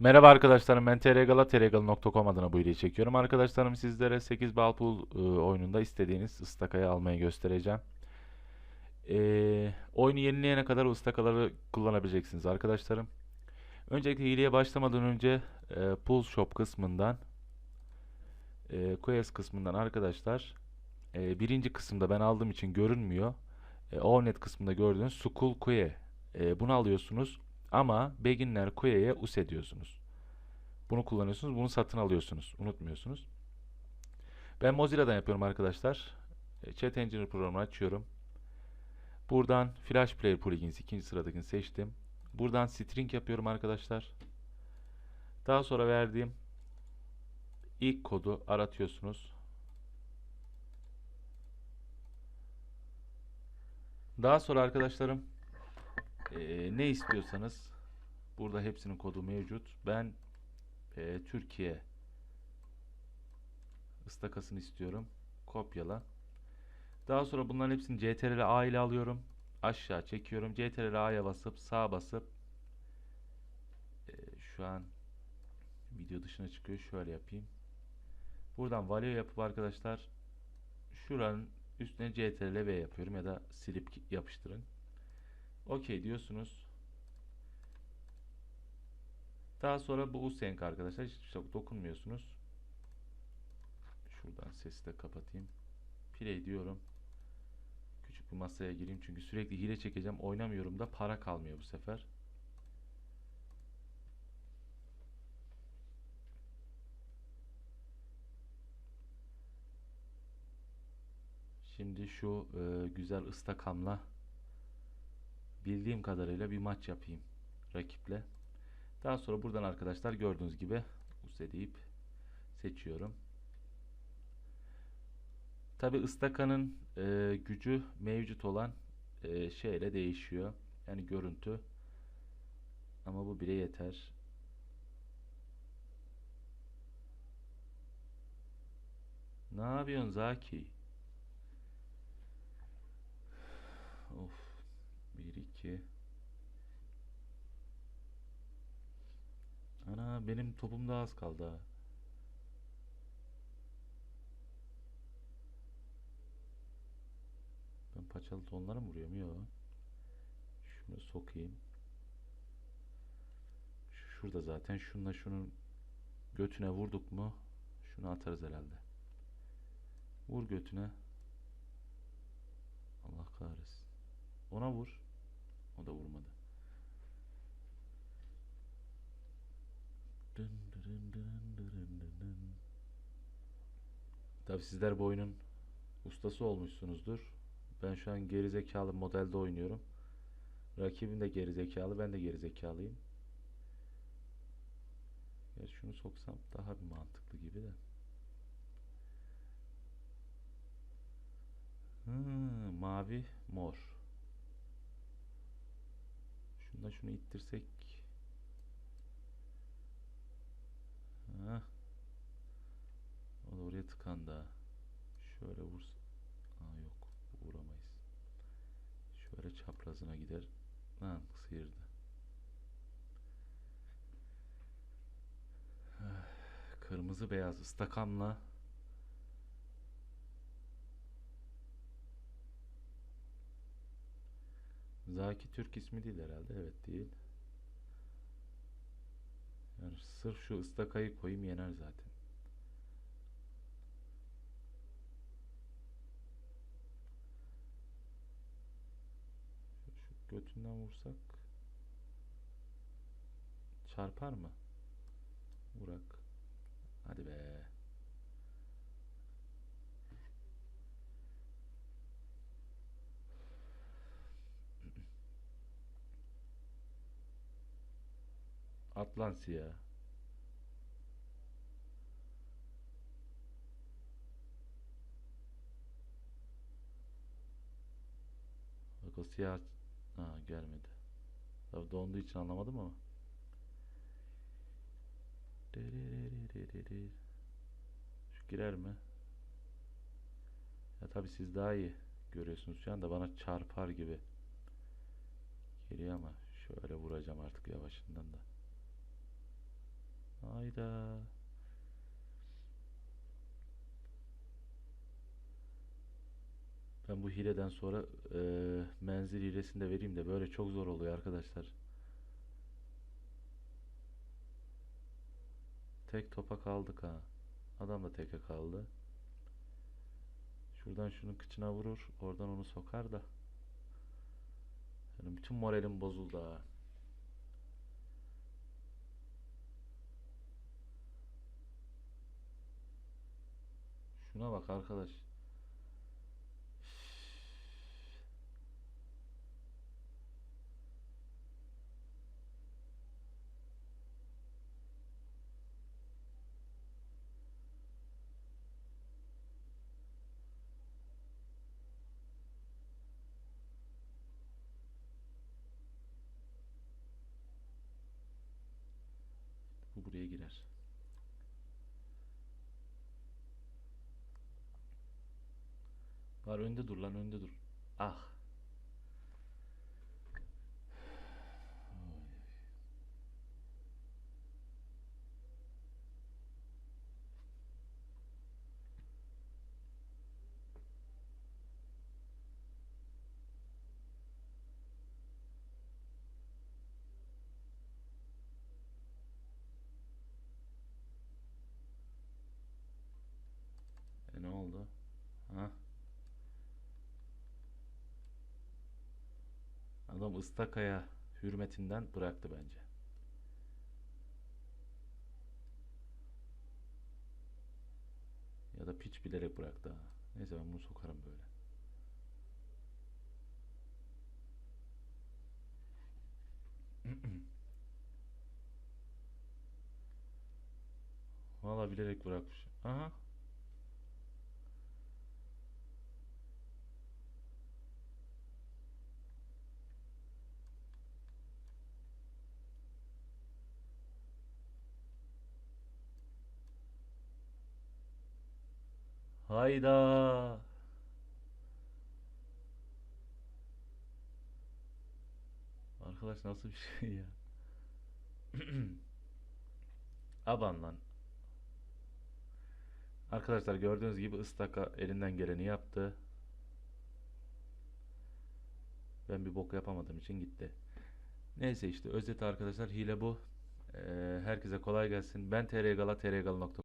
Merhaba arkadaşlarım ben TRGala trgal.com adına bu videoyu çekiyorum. Arkadaşlarım sizlere 8 bal pool e, oyununda istediğiniz ıstakayı almayı göstereceğim. E, oyunu yenileyene kadar o ıstakaları kullanabileceksiniz arkadaşlarım. Öncelikle hileye başlamadan önce e, pool shop kısmından e, Quest kısmından arkadaşlar e, birinci kısımda ben aldığım için görünmüyor. E, Ornet kısmında gördüğünüz Skull Quay. E, bunu alıyorsunuz. Ama Beginner Quay'e us ediyorsunuz. Bunu kullanıyorsunuz. Bunu satın alıyorsunuz. Unutmuyorsunuz. Ben Mozilla'dan yapıyorum arkadaşlar. E, Chat Engineer programını açıyorum. Buradan Flash Player Plugins'i ikinci sıradakini seçtim. Buradan string yapıyorum arkadaşlar. Daha sonra verdiğim ilk kodu aratıyorsunuz. Daha sonra arkadaşlarım e, ne istiyorsanız burada hepsinin kodu mevcut. Ben e, Türkiye ıstakasını istiyorum. Kopyala. Daha sonra bunların hepsini CTRL A ile alıyorum. Aşağı çekiyorum. CTRL A'ya basıp sağa basıp e, şu an video dışına çıkıyor. Şöyle yapayım. Buradan value yapıp arkadaşlar şuranın üstüne CTRL V yapıyorum ya da silip yapıştırın. OK diyorsunuz. Daha sonra bu usenk arkadaşlar hiçbir şey dokunmuyorsunuz. Şuradan sesi de kapatayım. Play diyorum. Küçük bir masaya gireyim çünkü sürekli hile çekeceğim. Oynamıyorum da para kalmıyor bu sefer. Şimdi şu e, güzel ıstakamla bildiğim kadarıyla bir maç yapayım rakiple. Daha sonra buradan arkadaşlar gördüğünüz gibi use deyip seçiyorum. Tabi ıstakanın e, gücü mevcut olan e, şeyle değişiyor. Yani görüntü. Ama bu bile yeter. Ne yapıyorsun Zaki? Of. 1 2 Ana benim topum da az kaldı. Ben paçalı tonlara mı vuruyorum? Yok. Şunu sokayım. Şu şurada zaten. Şununla şunun götüne vurduk mu şunu atarız herhalde. Vur götüne. Allah kahretsin. Ona vur. O da vurmadı. Tabi sizler bu oyunun ustası olmuşsunuzdur. Ben şu an gerizekalı modelde oynuyorum. Rakibim de gerizekalı, ben de gerizekalıyım. Ya şunu soksam daha bir mantıklı gibi de. Hmm, mavi, mor. Şunda şunu ittirsek. Hah. O da oraya tıkandı. Şöyle vursa. Aa yok. Vuramayız. Şöyle çaprazına gider. Lan sıyırdı. Ah, Kırmızı beyaz ıstakamla Zaki Türk ismi değil herhalde. Evet değil. Yani sırf şu ıstakayı koyayım yener zaten. Şu götünden vursak çarpar mı? Vurak. Hadi be. Atlansia. Bak o siyah ha, gelmedi. Tabii donduğu için anlamadım ama. Şu girer mi? Ya tabii siz daha iyi görüyorsunuz şu anda bana çarpar gibi geliyor ama şöyle vuracağım artık yavaşından da. Hayda. Ben bu hileden sonra eee, menzil hilesini de vereyim de böyle çok zor oluyor arkadaşlar. Tek topa kaldık ha. Adam da teke kaldı. Şuradan şunun kıçına vurur. Oradan onu sokar da. Yani bütün moralim bozuldu ha. Şuna bak arkadaş. Bu buraya girer. Var önde dur lan önde dur. Ah. E ne oldu? Ha? Adam ıstakaya hürmetinden bıraktı bence. Ya da piç bilerek bıraktı ha. Neyse ben bunu sokarım böyle. Valla bilerek bırakmış. Aha. Hayda. Arkadaş nasıl bir şey ya? Aban lan. Arkadaşlar gördüğünüz gibi ıstaka elinden geleni yaptı. Ben bir bok yapamadığım için gitti. Neyse işte özet arkadaşlar hile bu. Ee, herkese kolay gelsin. Ben trgala trgal.com